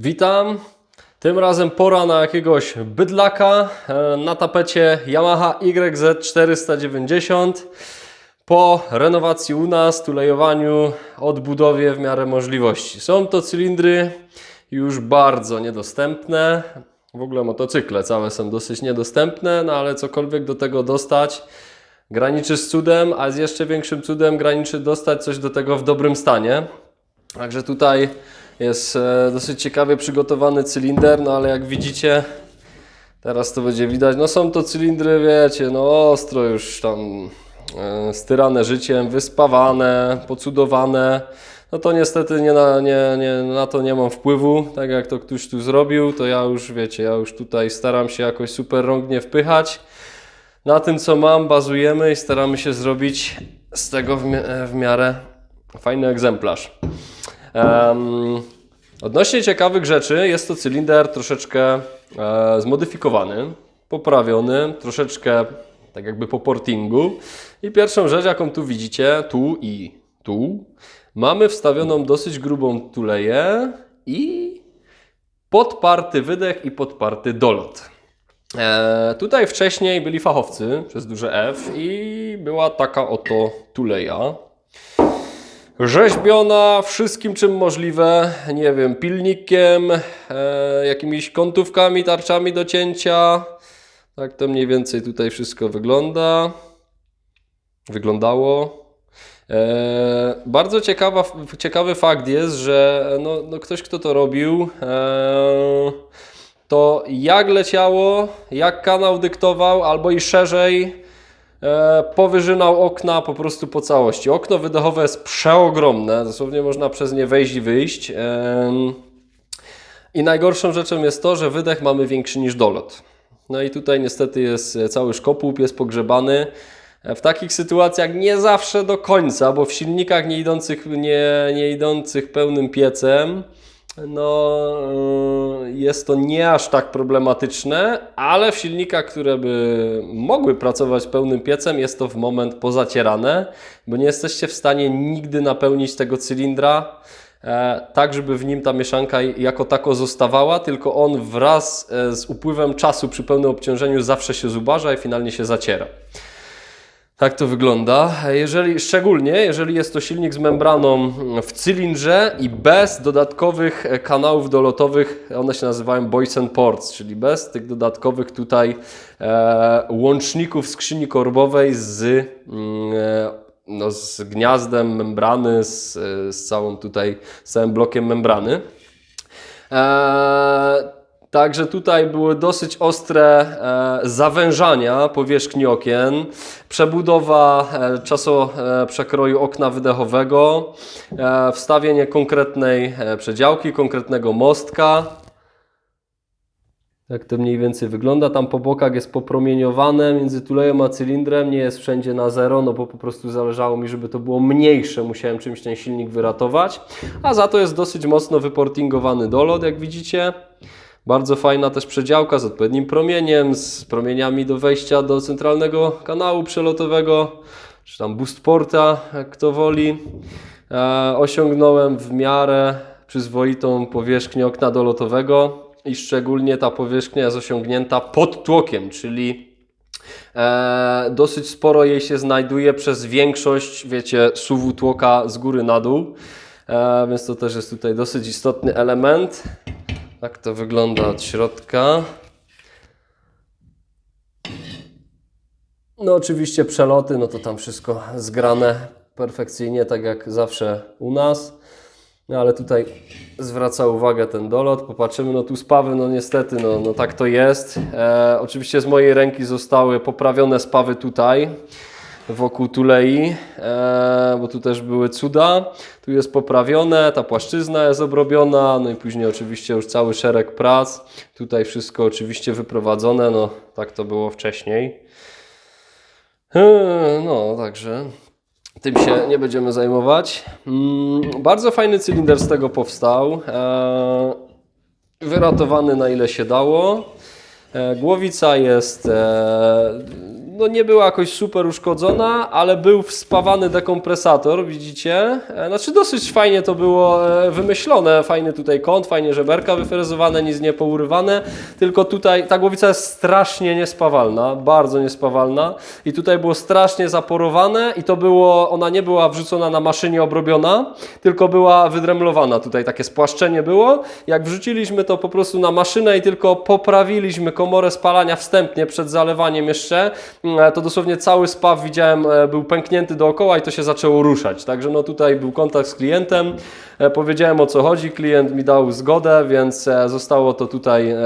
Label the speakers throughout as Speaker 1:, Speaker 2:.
Speaker 1: Witam. Tym razem pora na jakiegoś bydlaka. E, Na tapecie Yamaha YZ490. Po renowacji u nas, tulejowaniu, odbudowie w miarę możliwości. Są to cylindry już bardzo niedostępne. W ogóle motocykle całe są dosyć niedostępne, no ale cokolwiek do tego dostać graniczy z cudem, a z jeszcze większym cudem graniczy dostać coś do tego w dobrym stanie. Także tutaj jest e, dosyć ciekawie przygotowany cylinder, no ale jak widzicie, teraz to będzie widać, no są to cylindry, wiecie, no ostro już tam e, styrane życiem, wyspawane, pocudowane. No to niestety nie na, nie, nie, na to nie mam wpływu, tak jak to ktoś tu zrobił, to ja już wiecie, ja już tutaj staram się jakoś super rągnie wpychać. Na tym co mam bazujemy i staramy się zrobić z tego w, mi- w miarę fajny egzemplarz. Em, odnośnie ciekawych rzeczy, jest to cylinder troszeczkę e, zmodyfikowany, poprawiony, troszeczkę tak jakby po portingu. I pierwszą rzecz, jaką tu widzicie, tu i tu, mamy wstawioną dosyć grubą tuleję i podparty wydech i podparty dolot. E, tutaj wcześniej byli fachowcy przez duże F i była taka oto tuleja. Rzeźbiona wszystkim czym możliwe, nie wiem, pilnikiem, e, jakimiś kątówkami, tarczami do cięcia. Tak to mniej więcej tutaj wszystko wygląda. Wyglądało. E, bardzo ciekawa, ciekawy fakt jest, że no, no ktoś, kto to robił, e, to jak leciało, jak kanał dyktował, albo i szerzej, powyżynał okna po prostu po całości. Okno wydechowe jest przeogromne, dosłownie można przez nie wejść i wyjść. I najgorszą rzeczą jest to, że wydech mamy większy niż dolot. No i tutaj niestety jest e, cały szkopuł, jest pogrzebany. E, W takich sytuacjach nie zawsze do końca, bo w silnikach nie idących, nie, nie idących pełnym piecem, no e, jest to nie aż tak problematyczne, ale w silnikach, które by mogły pracować pełnym piecem, jest to w moment pozacierane, bo nie jesteście w stanie nigdy napełnić tego cylindra e, tak, żeby w nim ta mieszanka jako tako zostawała, tylko on wraz e, z upływem czasu przy pełnym obciążeniu zawsze się zubaża i finalnie się zaciera. Tak to wygląda. Jeżeli, szczególnie jeżeli jest to silnik z membraną w cylindrze i bez dodatkowych e, kanałów dolotowych, one się nazywają boys and ports, czyli bez tych dodatkowych tutaj e, łączników skrzyni korbowej z, mm, e, no, z gniazdem membrany, z, e, z całą tutaj, z całym blokiem membrany. Eee, Także tutaj były dosyć ostre e, zawężania powierzchni okien, przebudowa e, czaso e, okna wydechowego, wstawienie konkretnej przedziałki, konkretnego mostka. Tak to mniej więcej wygląda. Tam po bokach jest popromieniowane między tulejem a cylindrem. Nie jest wszędzie na zero, no bo po prostu zależało mi, żeby to było mniejsze. Musiałem czymś ten silnik wyratować. A za to jest dosyć mocno wyportingowany dolot, jak widzicie. Bardzo fajna też przedziałka z odpowiednim promieniem, z promieniami do wejścia do centralnego kanału przelotowego, czy tam boost porta, jak kto woli. E, osiągnąłem w miarę przyzwoitą powierzchnię okna dolotowego i szczególnie ta powierzchnia jest osiągnięta pod tłokiem, czyli e, dosyć sporo jej się znajduje przez większość, wiecie, suwu tłoka z góry na dół, e, więc to też jest tutaj dosyć istotny element. Tak to wygląda od środka. No oczywiście przeloty, no to tam wszystko zgrane perfekcyjnie, tak jak zawsze u nas. No ale tutaj zwraca uwagę ten dolot. Popatrzymy, no tu spawy, no niestety, no, no tak to jest. E, oczywiście z mojej ręki zostały poprawione spawy tutaj wokół tulei, e, bo tu też były cuda. Tu jest poprawione, ta płaszczyzna jest obrobiona, no i później oczywiście już cały szereg prac. Tutaj wszystko oczywiście wyprowadzone, no tak to było wcześniej. E, No, także tym się nie będziemy zajmować. Mm, bardzo fajny cylinder z tego powstał. E, wyratowany na ile się dało. Głowica jest no nie była jakoś super uszkodzona, ale był wspawany dekompresator, widzicie? E, Znaczy dosyć fajnie to było e, wymyślone, fajny tutaj kąt, fajnie żeberka wyfrezowane, nic nie pourywane, tylko tutaj ta głowica jest strasznie niespawalna, bardzo niespawalna i tutaj było strasznie zaporowane i to było, ona nie była wrzucona na maszynie obrobiona, tylko była wydremlowana, tutaj takie spłaszczenie było. Jak wrzuciliśmy to po prostu na maszynę i tylko poprawiliśmy komorę spalania wstępnie przed zalewaniem jeszcze, to dosłownie cały spaw widziałem e, był pęknięty dookoła i to się zaczęło ruszać. Także no tutaj był kontakt z klientem, e, powiedziałem o co chodzi, klient mi dał zgodę, więc e, zostało to tutaj e,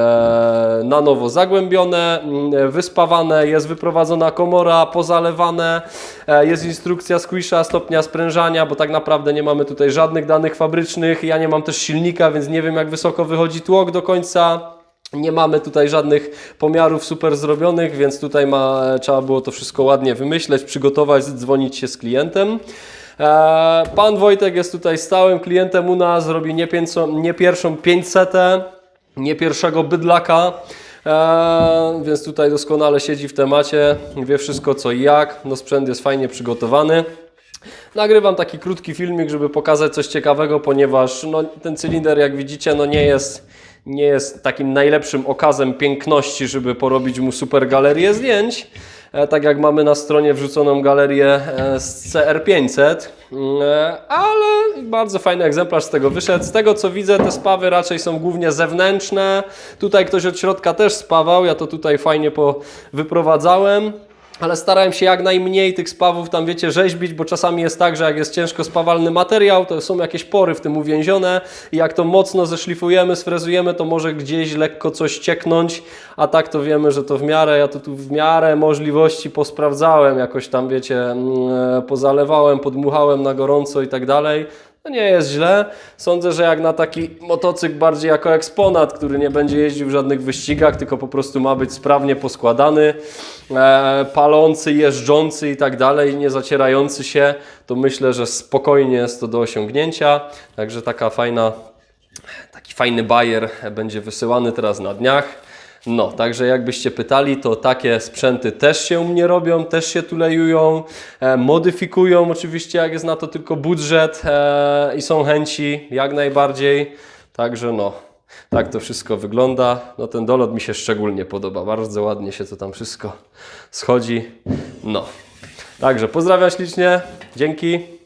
Speaker 1: na nowo zagłębione, mm, wyspawane, jest wyprowadzona komora, pozalewane, e, jest instrukcja squisha, stopnia sprężania, bo tak naprawdę nie mamy tutaj żadnych danych fabrycznych, ja nie mam też silnika, więc nie wiem jak wysoko wychodzi tłok do końca. Nie mamy tutaj żadnych pomiarów super zrobionych, więc tutaj ma, trzeba było to wszystko ładnie wymyśleć, przygotować, dzwonić się z klientem. E, Pan Wojtek jest tutaj stałym klientem u nas, robi nie, pięco, nie pierwszą 500, nie pierwszego bydlaka. E, więc tutaj doskonale siedzi w temacie, wie wszystko co i jak. No sprzęt jest fajnie przygotowany. Nagrywam taki krótki filmik, żeby pokazać coś ciekawego, ponieważ no, ten cylinder, jak widzicie, no nie jest, nie jest takim najlepszym okazem piękności, żeby porobić mu super galerię zdjęć. E, tak jak mamy na stronie wrzuconą galerię e, z CR500, e, ale bardzo fajny egzemplarz z tego wyszedł. Z tego co widzę, te spawy raczej są głównie zewnętrzne. Tutaj ktoś od środka też spawał, ja to tutaj fajnie po wyprowadzałem. Ale starałem się jak najmniej tych spawów tam, wiecie, rzeźbić, bo czasami jest tak, że jak jest ciężko spawalny materiał, to są jakieś pory w tym uwięzione i jak to mocno zeszlifujemy, sfrezujemy, to może gdzieś lekko coś cieknąć, a tak to wiemy, że to w miarę, ja to tu w miarę możliwości posprawdzałem, jakoś tam, wiecie, mm, e, pozalewałem, podmuchałem na gorąco i tak dalej. No nie jest źle. Sądzę, że jak na taki motocykl bardziej jako eksponat, który nie będzie jeździł w żadnych wyścigach, tylko po prostu ma być sprawnie poskładany, e, palący, jeżdżący i tak dalej, nie zacierający się, to myślę, że spokojnie jest to do osiągnięcia. Także taka fajna, taki fajny bajer będzie wysyłany teraz na dniach. No, także jakbyście pytali, to takie sprzęty też się u mnie robią, też się tulejują, e, modyfikują oczywiście, jak jest na to tylko budżet e, i są chęci, jak najbardziej. Także no, tak to wszystko wygląda. No ten dolot mi się szczególnie podoba, bardzo ładnie się to tam wszystko schodzi. No, także pozdrawiam ślicznie, dzięki.